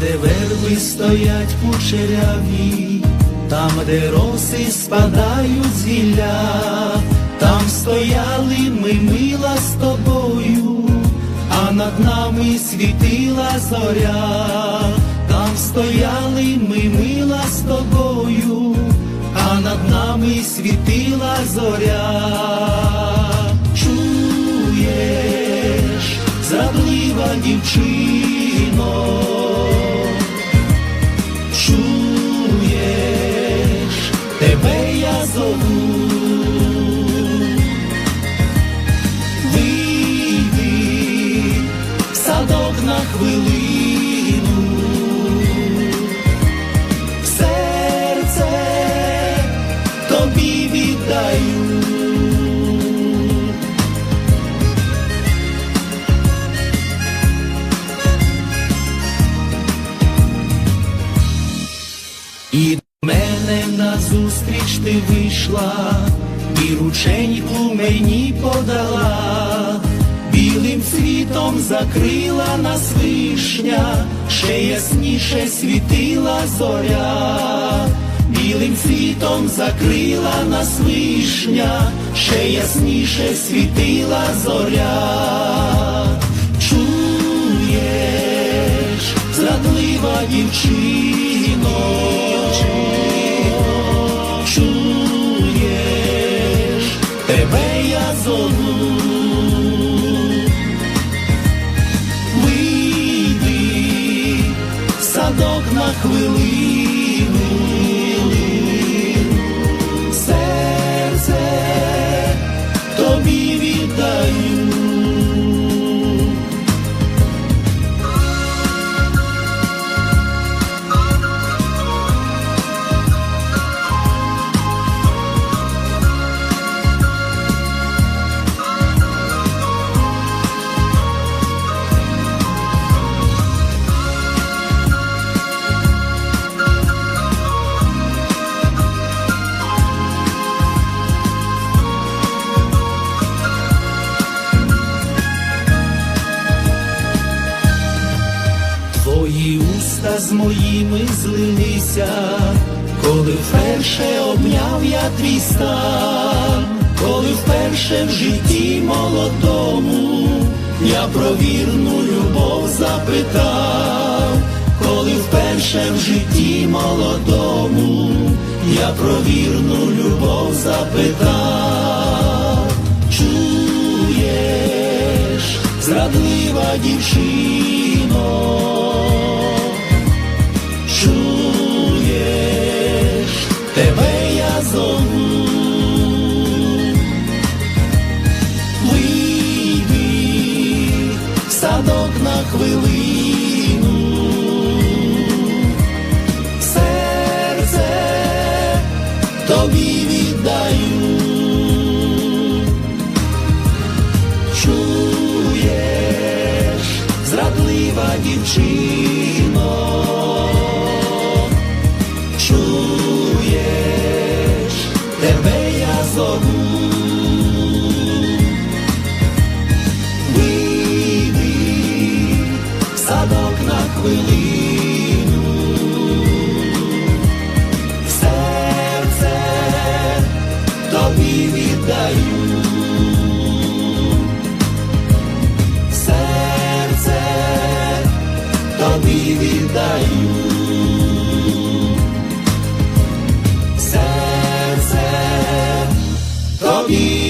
де верби стоять кучеряві, там, де роси спадають з гілля, там стояли ми мила з тобою, а над нами світила зоря, там стояли ми мила з тобою, а над нами світила зоря. Чуєш, зрадлива дівчино, хвилину, серце тобі віддаю. І до мене назустріч ти вийшла, і рученьку мені подала, білим світом закрила нас вишня, ще ясніше світила зоря, білим світом закрила нас вишня, ще ясніше світила зоря. Чуєш, зрадлива дівчино, чуєш, тебе я зову. Садок на хвилину, серце тобі віддаю. Уста з моїми злилися, коли вперше обняв я твій стан, коли вперше в житті молодому я про вірну любов запитав, коли вперше в житті молодому я про вірну любов запитав, чуєш, зрадлива дівчино. В на хвилину. Серце тобі віддаю. Чуєш, зрадлива дівчино. Чуєш, тебе хвилину. Серце тобі віддаю. Серце тобі віддаю. серце тобі